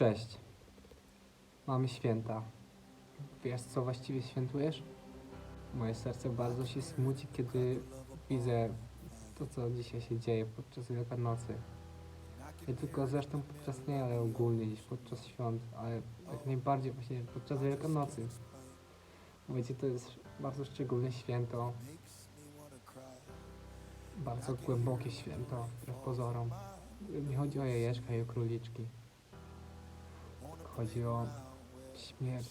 Cześć. Mamy święta. Wiesz, co właściwie świętujesz? Moje serce bardzo się smuci, kiedy widzę to, co dzisiaj się dzieje podczas Wielkanocy. Nie tylko zresztą podczas niej, ale ogólnie gdzieś podczas świąt, ale jak najbardziej właśnie podczas Wielkanocy. Wiecie, to jest bardzo szczególne święto. Bardzo głębokie święto, wbrew pozorom. Nie chodzi o jajeczka i o króliczki. Chodzi o śmierć.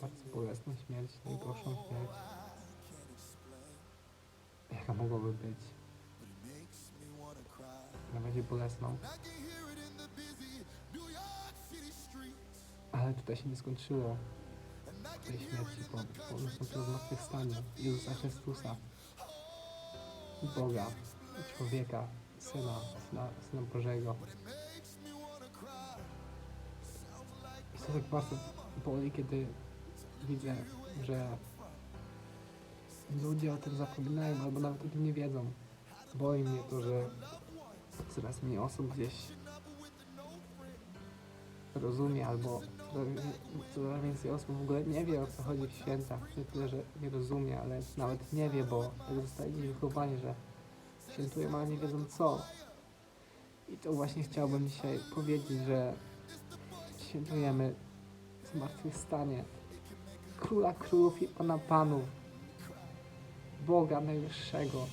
Bardzo bolesną śmierć, najgorszą śmierć. Jaka mogłaby być? Najbardziej bolesną. Ale tutaj się nie skończyło. Tej śmierci po, po nastąpiło zmartwychwstanie Jezusa Chrystusa. Boga, człowieka, Syna, Syna, Syna Bożego. Tak bardzo boli, kiedy widzę, że ludzie o tym zapominają albo nawet o tym nie wiedzą. Boi mnie to, że coraz mniej osób gdzieś rozumie albo coraz- więcej osób w ogóle nie wie o co chodzi w świętach. Nie tyle, że nie rozumie, ale nawet nie wie, bo tak zostali wychowani, że świętują, ale nie wiedzą co. I to właśnie chciałbym dzisiaj powiedzieć, że świętujemy zmartwychwstanie Króla Królów i Pana Panów, Boga Najwyższego,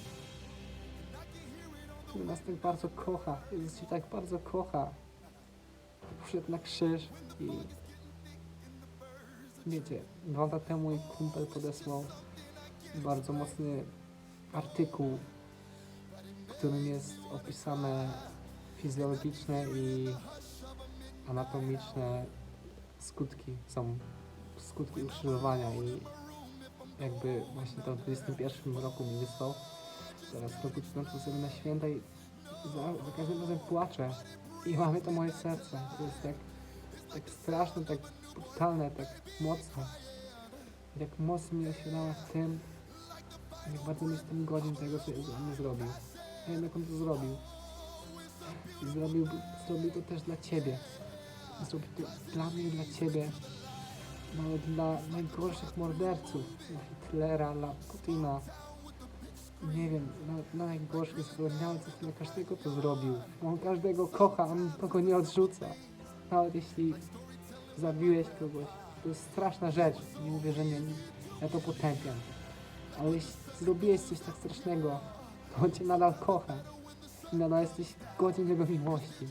który nas tak bardzo kocha, Jezus Cię tak bardzo kocha. Poszedł na krzyż i wiecie, dwa lata temu mój kumpel podesłał bardzo mocny artykuł, w którym jest opisane fizjologiczne i anatomiczne skutki, są skutki ukrzyżowania i jakby właśnie to w 21 roku mi wysłał. Teraz rozpoczynam sobie na święta i za, za każdym razem płaczę i mamy to moje serce. To jest tak, tak straszne, tak brutalne, tak mocne. I tak mocno mnie oświadała w tym, jak bardzo jestem godzin tego, co Jezus mnie zrobił. Ja wiem, jak On to zrobił. I zrobił, zrobił to też dla Ciebie. Zrobił dla mnie dla Ciebie. Nawet dla najgorszych morderców. Dla Hitlera, dla Putina. Nie wiem, dla, najgorszych zbrodnialców, dla każdego to zrobił. On każdego kocha, on nikogo nie odrzuca. Nawet jeśli zabiłeś kogoś, to jest straszna rzecz. Nie mówię, że nie, ja to potępiam. Ale jeśli zrobiłeś coś tak strasznego, to on cię nadal kocha. I nadal jesteś godzien jego miłości.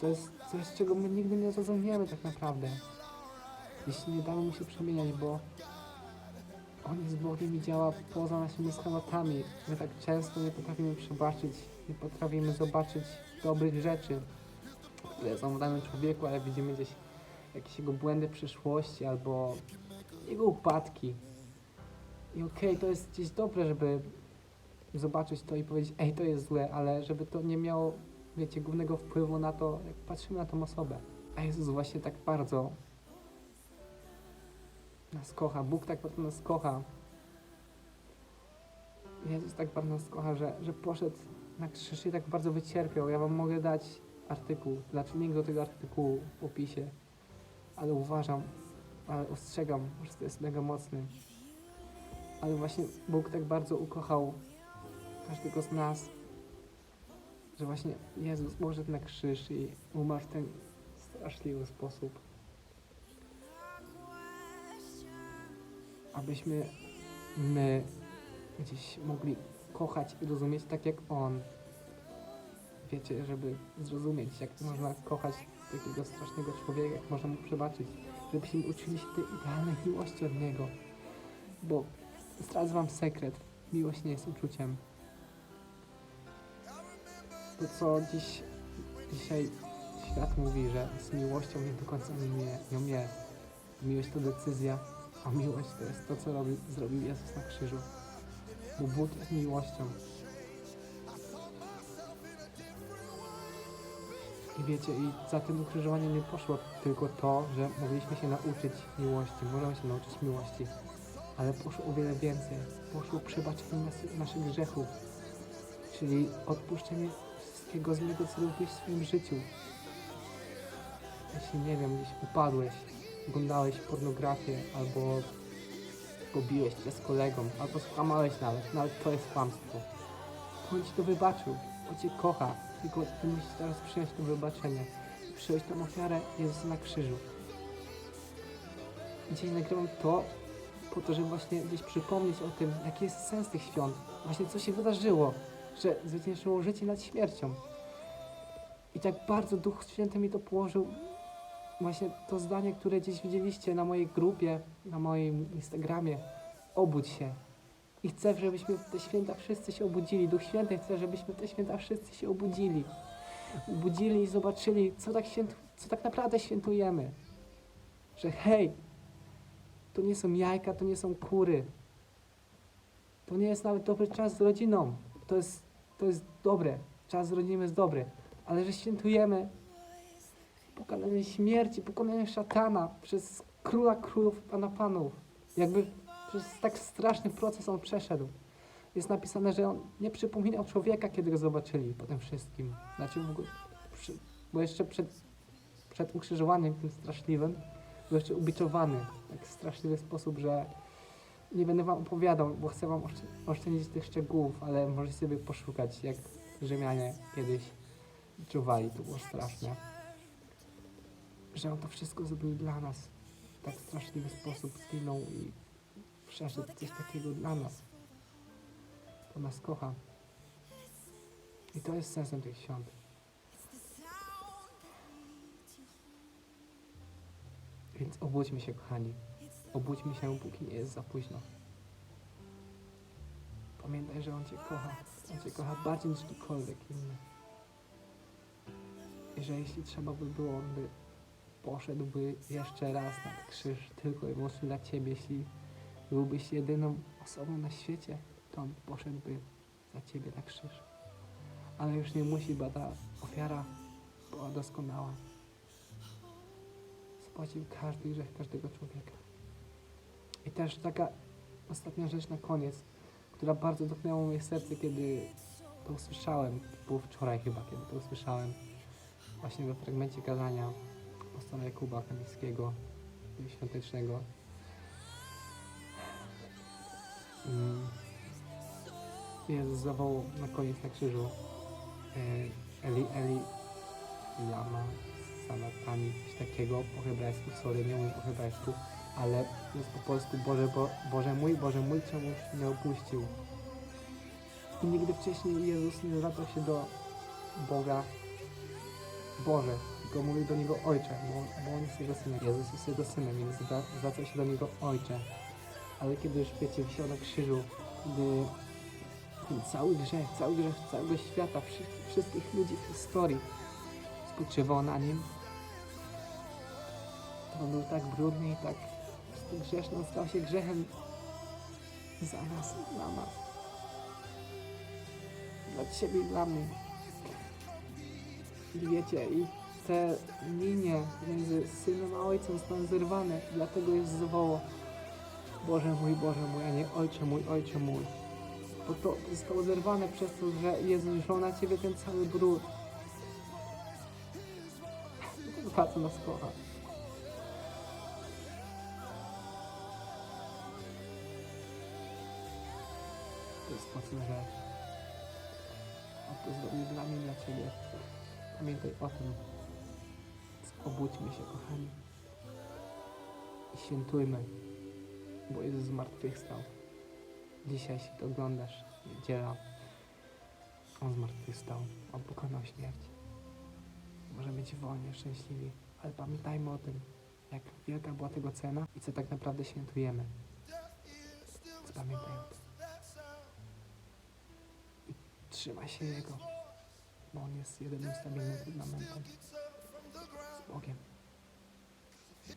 To jest coś, czego my nigdy nie zrozumiemy tak naprawdę. Jeśli nie damy mu się przemieniać, bo on jest Bogiem i działa poza naszymi schematami. My tak często nie potrafimy przebaczyć, nie potrafimy zobaczyć dobrych rzeczy, które są w danym człowieku, ale widzimy gdzieś jakieś jego błędy przyszłości albo jego upadki. I okej, to jest gdzieś dobre, żeby zobaczyć to i powiedzieć, ej, to jest złe, ale żeby to nie miało, wiecie, głównego wpływu na to, jak patrzymy na tą osobę. A Jezus właśnie tak bardzo nas kocha, Bóg tak bardzo nas kocha. Jezus tak bardzo nas kocha, że, że poszedł na krzyż i tak bardzo wycierpiał. Ja wam mogę dać artykuł, znaczy link do tego artykułu w opisie, ale uważam, ale ostrzegam, że to jest mega mocny. Ale właśnie Bóg tak bardzo ukochał każdego z nas, że właśnie Jezus poszedł na krzyż i umarł w ten straszliwy sposób. abyśmy my gdzieś mogli kochać i rozumieć tak jak On. Wiecie, żeby zrozumieć, jak można kochać takiego strasznego człowieka, jak można mu przebaczyć, żebyśmy uczyli się tej idealnej miłości od Niego. Bo zdradzę Wam sekret, miłość nie jest uczuciem. To, co dziś, dzisiaj świat mówi, że z miłością nie do końca nie, nią. Miłość to decyzja, a miłość to jest to, co robi, zrobił Jezus na krzyżu. Bo Bóg jest miłością. I wiecie, i za tym ukrzyżowaniem nie poszło tylko to, że mogliśmy się nauczyć miłości, możemy się nauczyć miłości, ale poszło o wiele więcej. Poszło przebaczenie nas, naszych grzechów, czyli odpuszczenie wszystkiego złego, co robiłeś w swoim życiu. właśnie, nie wiem, gdzieś upadłeś, oglądałeś pornografię, albo pobiłeś się z kolegą, albo skłamałeś nawet, nawet to jest kłamstwo. To on ci to wybaczył, on cię kocha, tylko ty musisz teraz przyjąć to wybaczenie przyjąć tą ofiarę Jezusa na krzyżu. Dzisiaj nagrywam to po to, żeby właśnie gdzieś przypomnieć o tym, jaki jest sens tych świąt, właśnie co się wydarzyło, że zwyciężyło życie nad śmiercią. I tak bardzo Duch Święty mi to położył, właśnie to zdanie, które gdzieś widzieliście na mojej grupie, na moim Instagramie. Obudź się. I chcę, żebyśmy w te święta wszyscy się obudzili. Duch Święty chce, żebyśmy w te święta wszyscy się obudzili. Obudzili i zobaczyli, co tak, świętu, co tak naprawdę świętujemy. Że hej, to nie są jajka, to nie są kury. To nie jest nawet dobry czas z rodziną. To jest, to jest dobre. Czas z rodziną jest dobry. Ale że świętujemy pokonanie śmierci, pokonanie szatana przez króla królów, pana panów. Jakby przez tak straszny proces on przeszedł. Jest napisane, że on nie przypominał człowieka, kiedy go zobaczyli po tym wszystkim. Znaczy, bo jeszcze przed, przed ukrzyżowaniem tym straszliwym był jeszcze ubiczowany w tak straszliwy sposób, że nie będę wam opowiadał, bo chcę wam oszczę- oszczędzić tych szczegółów, ale możecie sobie poszukać, jak Rzymianie kiedyś czuwali. To było straszne. Że on to wszystko zrobił dla nas w tak straszliwy sposób, zginął i przeszedł coś takiego dla nas. To nas kocha. I to jest sensem tych świąt. Więc obudźmy się, kochani. Obudźmy się, póki nie jest za późno. Pamiętaj, że On Cię kocha. On Cię kocha bardziej niż ktokolwiek inny. I że jeśli trzeba by było, On by poszedłby jeszcze raz na krzyż tylko i wyłącznie dla Ciebie. Jeśli byłbyś jedyną osobą na świecie, to On poszedłby za Ciebie na krzyż. Ale już nie musi, bo ta ofiara była doskonała. Spłacił każdy grzech każdego człowieka. I też taka ostatnia rzecz na koniec, która bardzo dotknęła moje serce, kiedy to usłyszałem. Było wczoraj chyba, kiedy to usłyszałem. Właśnie we fragmencie kazania apostola Jakuba Kamickiego, świątecznego. Mm. Jezus zawołał na koniec na krzyżu e, Eli, Eli, lama, salatami, coś takiego po hebrajsku, sorry, nie mówię po hebrajsku, ale jest po polsku Boże, bo, Boże mój, Boże mój, czemuś mnie opuścił. I nigdy wcześniej Jezus nie zwracał się do Boga Boże, tylko mówił do Niego Ojcze, bo, bo On jest Jego Synem. Jezus jest Jego Synem, więc zwra- zwracał się do Niego Ojcze. Ale kiedy już, wiecie, wisiał na krzyżu, gdy cały grzech, cały grzech całego świata, wszystkich, wszystkich ludzi w historii spoczywał na Nim, to On był tak brudny i tak prostu grzeszny, On stał się grzechem za nas, dla nas. Dla Ciebie i dla mnie. I wiecie, i te linie między synem a ojcem zostały zerwane, dlatego jest zawoło Boże mój, Boże mój, a nie Ojcze mój, Ojcze mój. Bo to zostało zerwane przez to, że Jezus wziął na Ciebie ten cały brud. Bardzo nas kocha. Mocna rzecz. On to zrobił dla mnie, dla Ciebie. Pamiętaj o tym. Obudźmy się, kochani. I świętujmy, bo Jezus zmartwychwstał. Dzisiaj, jeśli to oglądasz, niedziela, On zmartwychwstał. On pokonał śmierć. Możemy być wolni, szczęśliwi, ale pamiętajmy o tym, jak wielka była tego cena i co tak naprawdę świętujemy. Więc pamiętaj o tym. Trzymaj się Jego, bo On jest jedynym stabilnym fundamentem. Z Bogiem.